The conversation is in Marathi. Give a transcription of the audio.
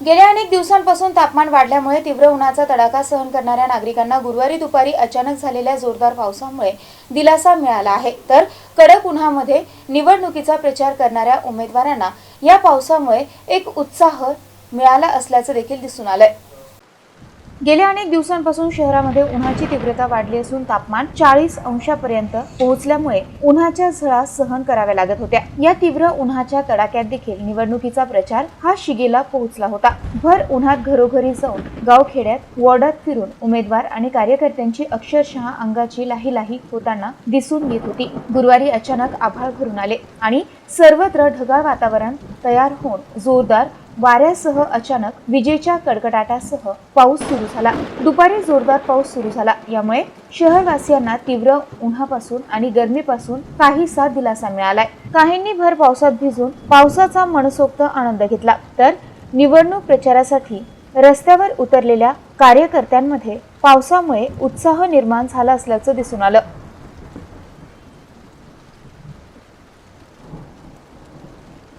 गेल्या अनेक दिवसांपासून तापमान वाढल्यामुळे तीव्र उन्हाचा तडाखा सहन करणाऱ्या नागरिकांना गुरुवारी दुपारी अचानक झालेल्या जोरदार पावसामुळे दिलासा मिळाला आहे. तर कडक उन्हामध्ये निवडणुकीचा प्रचार करणाऱ्या उमेदवारांना या पावसामुळे एक उत्साह मिळाला असल्याचं देखील दिसून आलंय. गेल्या अनेक दिवसांपासून शहरामध्ये उन्हाची तीव्रता वाढली असून तापमान चाळीस अंशापर्यंत पोहोचल्यामुळे उन्हाच्या झळा सहन कराव्या लागत होत्या. या तीव्र उन्हाच्या तडाक्यात देखील निवडणुकीचा प्रचार हा शिगेला पोहोचला होता. भर उन्हात घरोघरी जाऊन गावखेड्यात वॉर्डात फिरून उमेदवार आणि कार्यकर्त्यांची अक्षरशः अंगाची लाही लाही होताना दिसून येत होती. गुरुवारी अचानक आभाळ भरून आले आणि सर्वत्र ढगाळ वातावरण तयार होऊन जोरदार वाऱ्यासह अचानक विजेच्या कडकडाटासह पाऊस सुरू झाला. दुपारी जोरदार पाऊस सुरू झाला. यामुळे शहरवासियांना तीव्र उन्हापासून आणि गरमीपासून काहीसा दिलासा मिळालाय. काहींनी भर पावसात भिजून पावसाचा मनसोक्त आनंद घेतला. तर निवडणूक प्रचारासाठी रस्त्यावर उतरलेल्या कार्यकर्त्यांमध्ये पावसामुळे उत्साह निर्माण झाला असल्याचं दिसून आलं.